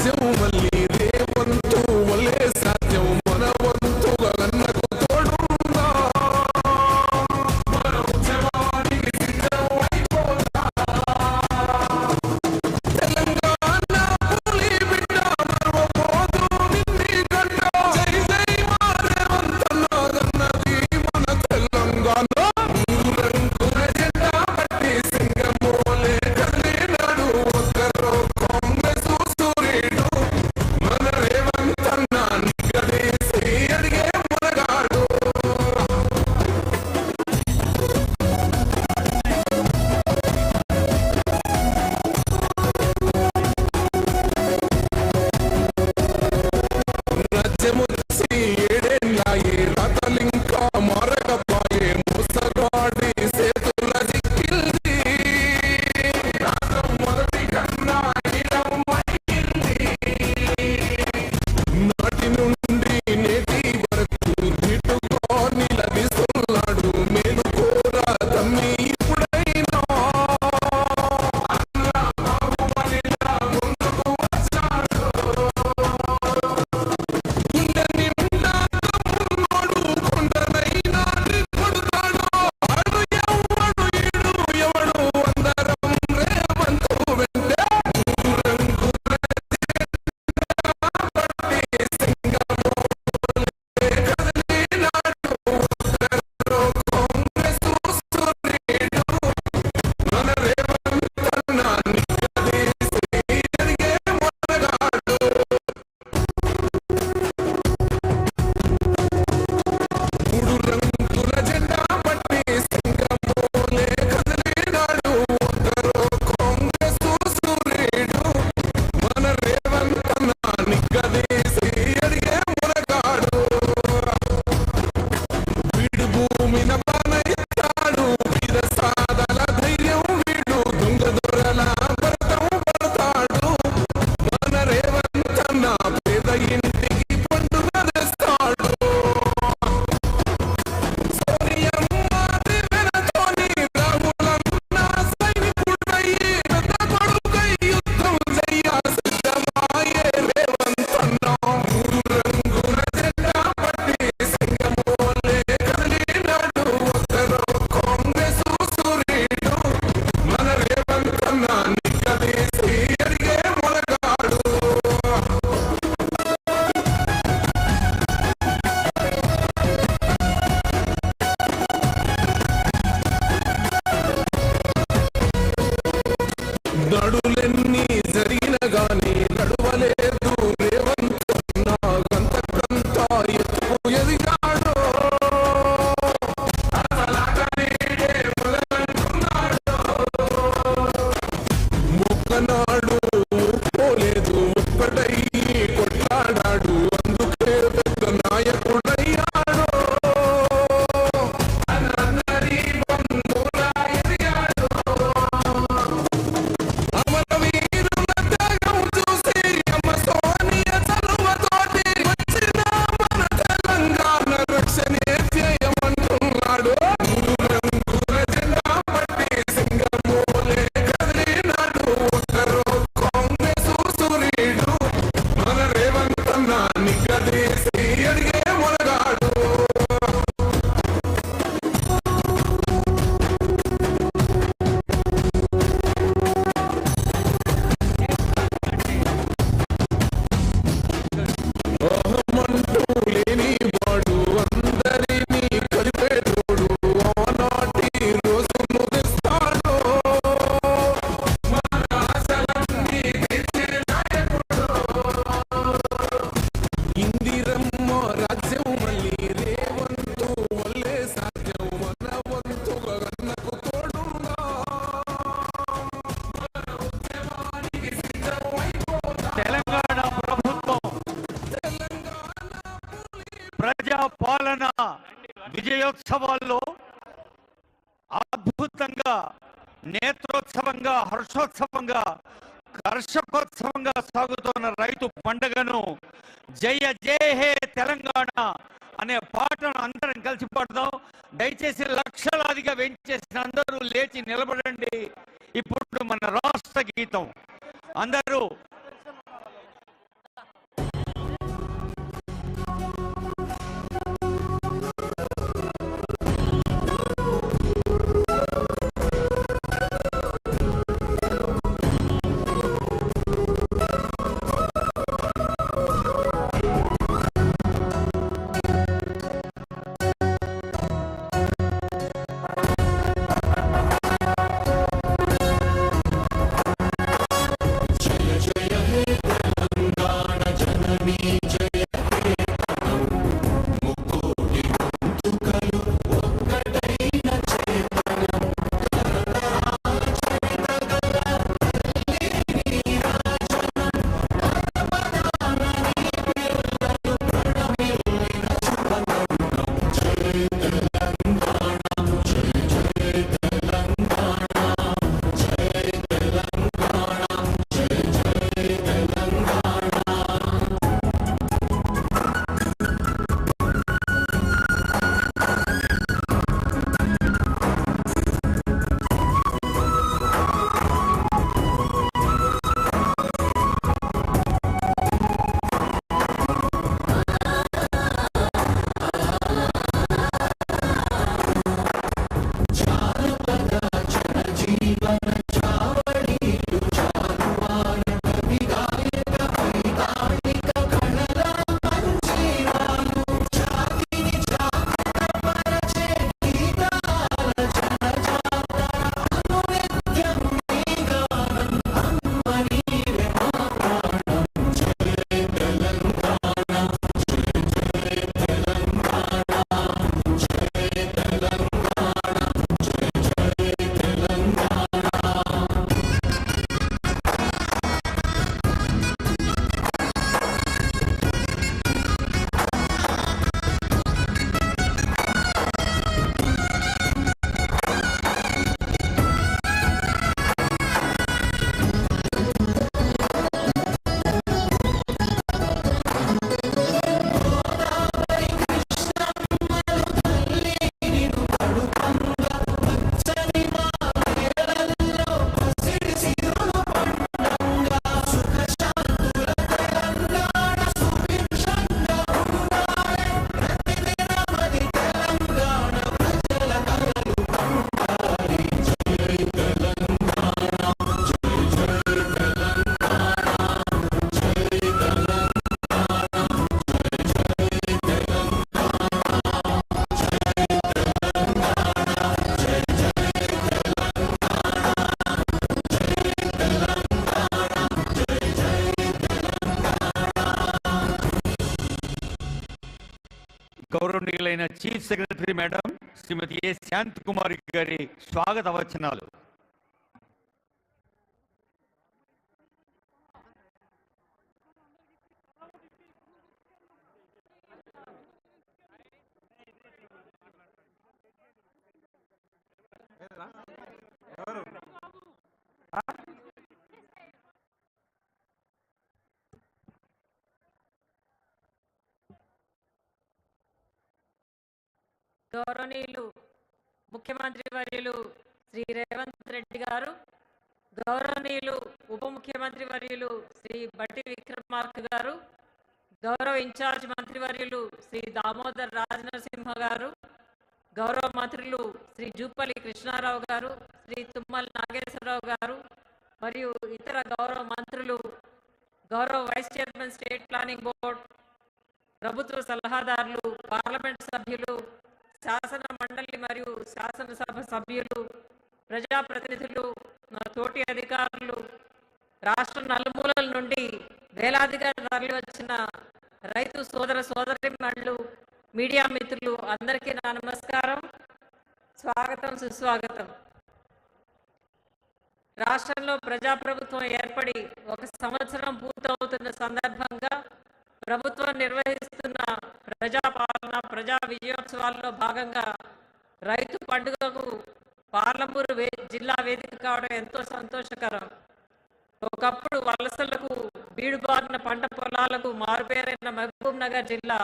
fazer um. అద్భుతంగా నేత్రోత్సవంగా హర్షోత్సవంగా కర్షకోత్సవంగా సాగుతున్న రైతు పండుగను జయ జయ హే తెలంగాణ అనే పాటను అందరం కలిసి పాడదాం. దయచేసి లక్షలాదిగా వెంచేసిన అందరూ లేచి నిలబడండి. ఇప్పుడు మన రాష్ట్ర గీతం. అందరూ chief secretary madam Srimathi A Shanth Kumari గారి స్వాగత వచనాలు. గౌరవనీయులు ముఖ్యమంత్రి వర్యులు శ్రీ రేవంత్ రెడ్డి గారు గౌరవనీయులు ఉప ముఖ్యమంత్రి వర్యులు శ్రీ బట్టి విక్రమార్క గారు గౌరవ ఇన్ఛార్జ్ మంత్రివర్యులు శ్రీ దామోదర్ రాజనరసింహ గారు గౌరవ మంత్రులు శ్రీ జూపల్లి కృష్ణారావు గారు శ్రీ తుమ్మల నాగేశ్వరరావు గారు మరియు ఇతర గౌరవ మంత్రులు గౌరవ vice chairman state planning board ప్రభుత్వ సలహాదారులు పార్లమెంట్ సభ్యులు శాసన మండలి మరియు శాసనసభ సభ్యులు ప్రజాప్రతినిధులు నా తోటి అధికారులు రాష్ట్ర నలుమూలల నుండి వేలాదిగా తరలి వచ్చిన రైతు సోదర సోదరిమణులు మీడియా మిత్రులు అందరికీ నా నమస్కారం. స్వాగతం సుస్వాగతం. రాష్ట్రంలో ప్రజాప్రభుత్వం ఏర్పడి ఒక సంవత్సరం పూర్తవుతున్న సందర్భంగా ప్రభుత్వం నిర్వహిస్తున్న ప్రజాపాలన ప్రజా విజయోత్సవాల్లో భాగంగా రైతు పండుగకు పార్లమూరు వే జిల్లా వేదిక కావడం ఎంతో సంతోషకరం. ఒకప్పుడు వలసలకు బీడుబారిన పంట పొలాలకు మారుపేరైన మహబూబ్ నగర్ జిల్లా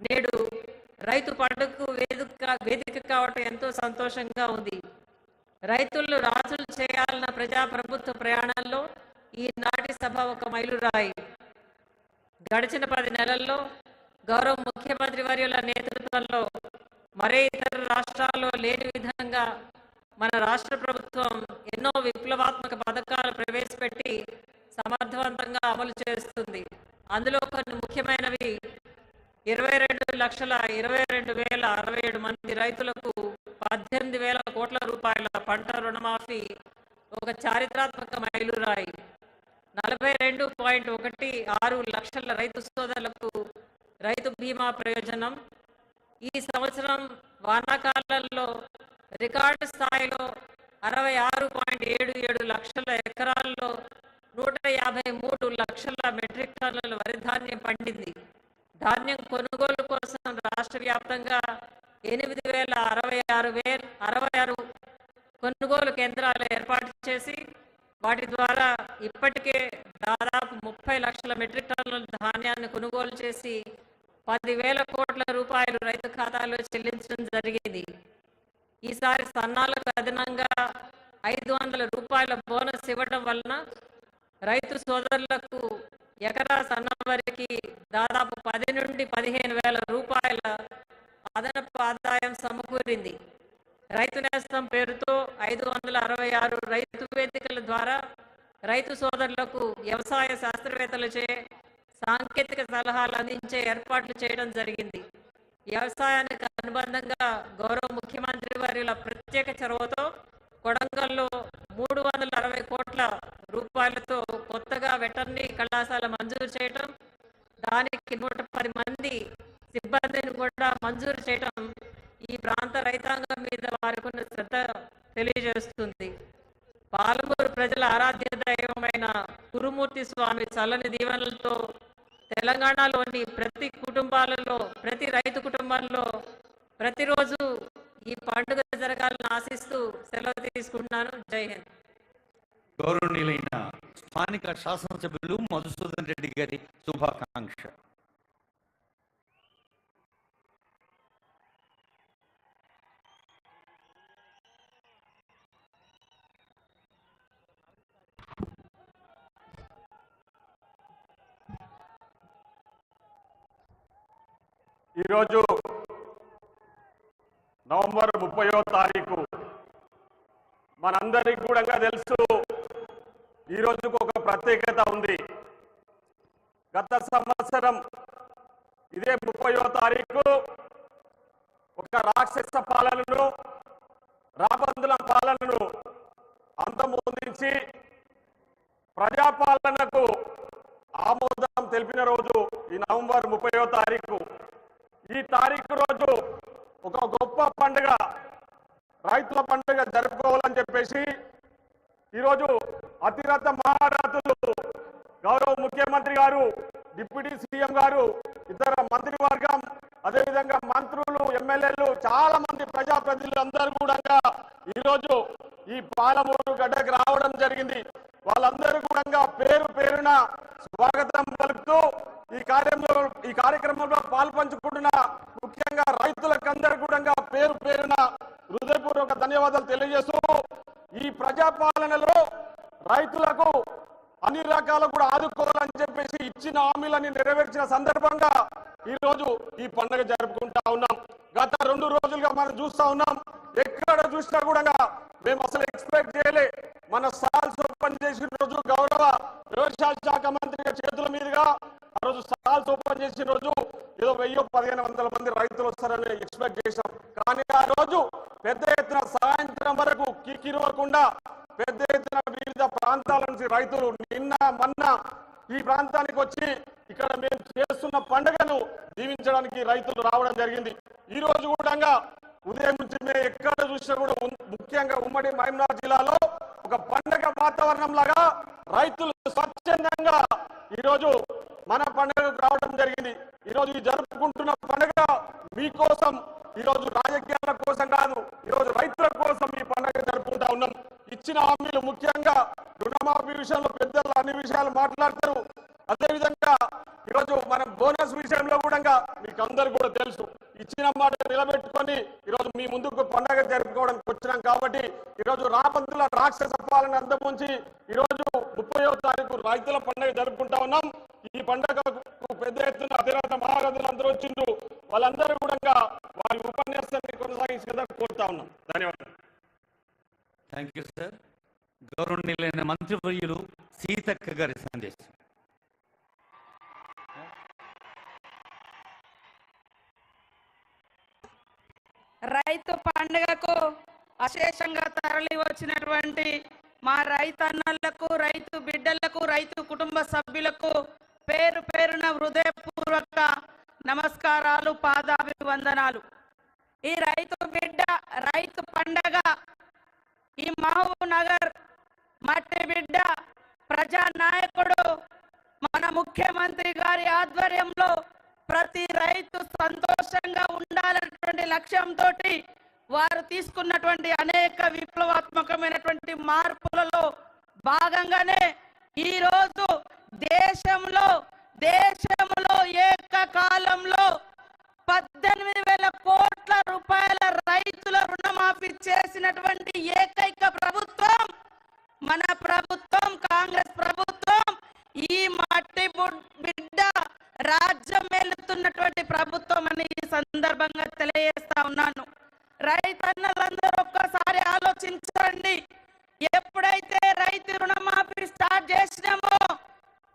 నేడు రైతు పండుగకు వేదిక వేదిక కావడం ఎంతో సంతోషంగా ఉంది. రైతులు రాజులు చేయాలన్న ప్రజాప్రభుత్వ ప్రయాణంలో ఈనాటి సభ ఒక మైలురాయి. గడిచిన పది నెలల్లో గౌరవ ముఖ్యమంత్రి వర్యుల నేతృత్వంలో మరే ఇతర రాష్ట్రాల్లో లేని విధంగా మన రాష్ట్ర ప్రభుత్వం ఎన్నో విప్లవాత్మక పథకాలు ప్రవేశపెట్టి సమర్థవంతంగా అమలు చేస్తుంది. అందులో కొన్ని ముఖ్యమైనవి. ఇరవై రెండు లక్షల ఇరవై రెండు వేల అరవై ఏడు మంది రైతులకు పద్దెనిమిది వేల కోట్ల రూపాయల పంట రుణమాఫీ ఒక చారిత్రాత్మక మైలురాయి నలభై రెండు పాయింట్ ఒకటి ఆరు లక్షల రైతు సోదరులకు రైతు బీమా ప్రయోజనం. ఈ సంవత్సరం వానాకాలంలో రికార్డు స్థాయిలో అరవై ఆరు పాయింట్ ఏడు ఏడు లక్షల ఎకరాల్లో నూట యాభై మూడు లక్షల మెట్రిక్ టన్నుల వరి ధాన్యం పండింది. ధాన్యం కొనుగోలు కోసం రాష్ట్ర వ్యాప్తంగా ఎనిమిది వేల అరవై ఆరు వేల అరవై ఆరు కొనుగోలు కేంద్రాలు ఏర్పాటు చేసి వాటి ద్వారా ఇప్పటికే దాదాపు ముప్పై లక్షల మెట్రిక్ టన్నుల ధాన్యాన్ని కొనుగోలు చేసి పదివేల కోట్ల రూపాయలు రైతు ఖాతాలో చెల్లించడం జరిగింది. ఈసారి సన్నాలకు అదనంగా ఐదు వందల రూపాయల బోనస్ ఇవ్వడం వలన రైతు సోదరులకు ఎకరా సన్నవరికి దాదాపు పది నుండి పదిహేను వేల రూపాయల అదనపు ఆదాయం సమకూరింది. రైతు నేస్తం పేరుతో ఐదు వందల అరవై ఆరు రైతు వేదికల ద్వారా రైతు సోదరులకు వ్యవసాయ శాస్త్రవేత్తలచే సాంకేతిక సలహాలు అందించే ఏర్పాట్లు చేయడం జరిగింది. వ్యవసాయానికి అనుబంధంగా గౌరవ ముఖ్యమంత్రి వారిల ప్రత్యేక చొరవతో కొడంగల్లో మూడు వందల అరవై కోట్ల రూపాయలతో కొత్తగా వెటర్నరీ కళాశాల మంజూరు చేయటం దానికి నూట పది మంది సిబ్బందిని కూడా మంజూరు చేయటం ఈ ప్రాంత రైతాంగం మీద వారికున్న శ్రద్ధ తెలియజేస్తుంది. పాలమూరు ప్రజల ఆరాధ్య దైవమైన కురుమూర్తి స్వామి చల్లని దీవెనలతో తెలంగాణలోని ప్రతి కుటుంబాలలో ప్రతి రైతు కుటుంబంలో ప్రతిరోజు ఈ పండుగ జరగాలని ఆశిస్తూ సెలవు తీసుకుంటున్నాను. జై హింద్. గౌరవనీయులైన స్థానిక శాసనసభ్యులు మధుసూదన్ రెడ్డి గారి శుభాకాంక్ష ఈరోజు నవంబర్ ముప్పయో తారీఖు. మనందరికీ కూడా తెలుసు ఈ రోజుకు ఒక ప్రత్యేకత ఉంది. గత సంవత్సరం ఇదే ముప్పయో తారీఖు ఒక రాక్షస పాలనను రాబందుల పాలనను అంతమొందించి ప్రజాపాలనకు ఆమోదం తెలిపిన రోజు ఈ నవంబర్ ముప్పయో తారీఖు ఈ తారీఖు రోజు ఒక గొప్ప పండుగ రైతుల పండుగ జరుపుకోవాలని చెప్పేసి ఈరోజు అతిరథ మహారథులు గౌరవ ముఖ్యమంత్రి గారు డిప్యూటీ సీఎం గారు ఇతర మంత్రివర్గం అదేవిధంగా మంత్రులు ఎమ్మెల్యేలు చాలా మంది ప్రజాప్రతినిధులు అందరూ కూడా ఈరోజు ఈ పాలమూరు గడ్డకు రావడం జరిగింది వాళ్ళందరూ కూడా పేరు పేరున స్వాగతం పలుకుతూ ఈ కార్యంలో ఈ కార్యక్రమంలో పాల్పంచుకుంటున్న ముఖ్యంగా రైతులకందరూ కూడా పేరు పేరున హృదయపూర్వక ధన్యవాదాలు తెలియజేస్తూ ఈ ప్రజాపాలనలో రైతులకు అన్ని రకాలు కూడా ఆదుకోవాలని చెప్పేసి ఇచ్చిన హామీలని నెరవేర్చిన సందర్భంగా ఈ రోజు ఈ పండుగ జరుపుకుంటా ఉన్నాం గత రెండు రోజులుగా మనం చూస్తా ఉన్నాం ఎక్కడ చూసినా కూడా మేము అసలు ఎక్స్పెక్ట్ చేయలే. మన సాల్స్ ఓపెన్ చేసిన రోజు గౌరవ వ్యవసాయ శాఖ మంత్రి చేతుల మీదుగా ఆ రోజు సాల్స్ ఓపెన్ చేసిన రోజు ఏదో వెయ్యి పదిహేను వందల మంది రైతులు వస్తారని ఎక్స్పెక్ట్ చేశాం. కానీ ఆ రోజు పెద్ద ఎత్తున సాయంత్రం వరకు కిక్కిరవకుండా పెద్ద ఎత్తున వివిధ ప్రాంతాల నుంచి రైతులు నిన్న మొన్న ఈ ప్రాంతానికి వచ్చి ఇక్కడ మేము చేస్తున్న పండుగను దీవించడానికి రైతులు రావడం జరిగింది. ఈ రోజు కూడా ఉదయం నుంచి మేము ఎక్కడ చూసినా కూడా ముఖ్యంగా ఉమ్మడి మహమూనాబాద్ జిల్లాలో ఒక పండగ వాతావరణం లాగా రైతులు స్వచ్ఛందంగా ఈరోజు మన పండుగకు రావడం జరిగింది. ఈ రోజు ఈ జరుపుకుంటున్న పండుగ మీకోసం ఈ రోజు రాజకీయాల కోసం కాదు ఈ రోజు రైతుల కోసం ఈ పండుగ జరుపుకుంటా ఉన్నాం. ఇచ్చిన హామీలు ముఖ్యంగా రుణమాఫీ విషయంలో పెద్దలు అన్ని విషయాలు మాట్లాడతారు. అదేవిధంగా ఈరోజు మనం బోనస్ విషయంలో కూడా మీకు అందరు కూడా తెలుసు. ఇచ్చిన మాట నిలబెట్టుకొని ఈరోజు మీ ముందుకు పండగ జరుపుకోవడానికి వచ్చినాం కాబట్టి ఈరోజు రాబందుల రాక్షస పాలన అంతముంచి ఈరోజు ముప్పయో తారీఖు రైతుల పండుగ జరుపుకుంటా ఉన్నాం. ఈ పండుగకు పెద్ద ఎత్తున అతిరథ మహారథులు అందరూ వచ్చిండ్రు. వాళ్ళందరూ కూడా వారి ఉపన్యాసాన్ని కొనసాగించేదా కోరుతా ఉన్నాం. ధన్యవాదాలు. థ్యాంక్ యూ సార్ గౌరవనీయులైన మంత్రివర్యులు సీతక్క గారి సందేశం. రైతు పండుగకు అశేషంగా తరలి వచ్చినటువంటి మా రైతన్నలకు రైతు బిడ్డలకు రైతు కుటుంబ సభ్యులకు పేరు పేరున హృదయపూర్వక నమస్కారాలు పాదాభివందనాలు. ఈ రైతు బిడ్డ రైతు పండగ ఈ మహబూబ్ నగర్ మట్టి బిడ్డ ప్రజా నాయకుడు మన ముఖ్యమంత్రి గారి ఆధ్వర్యంలో ప్రతి రైతు సంతోషంగా ఉండాలన్నటువంటి లక్ష్యంతో వారు తీసుకున్నటువంటి అనేక విప్లవాత్మకమైనటువంటి మార్పులలో భాగంగానే ఈరోజు దేశంలో దేశంలో ఏకకాలంలో పద్దెనిమిది వేల కోట్ల రూపాయల రైతుల రుణమాఫీ చేసినటువంటి ఏకైక ప్రభుత్వం మన ప్రభుత్వం కాంగ్రెస్ ప్రభుత్వం ఈ మట్టి బిడ్డ రాజ్యం వెళుతున్నటువంటి ప్రభుత్వం అని ఈ సందర్భంగా తెలియజేస్తా ఉన్నాను. ರೈತನ್ನೆಲ್ಲಂದ್ರೆ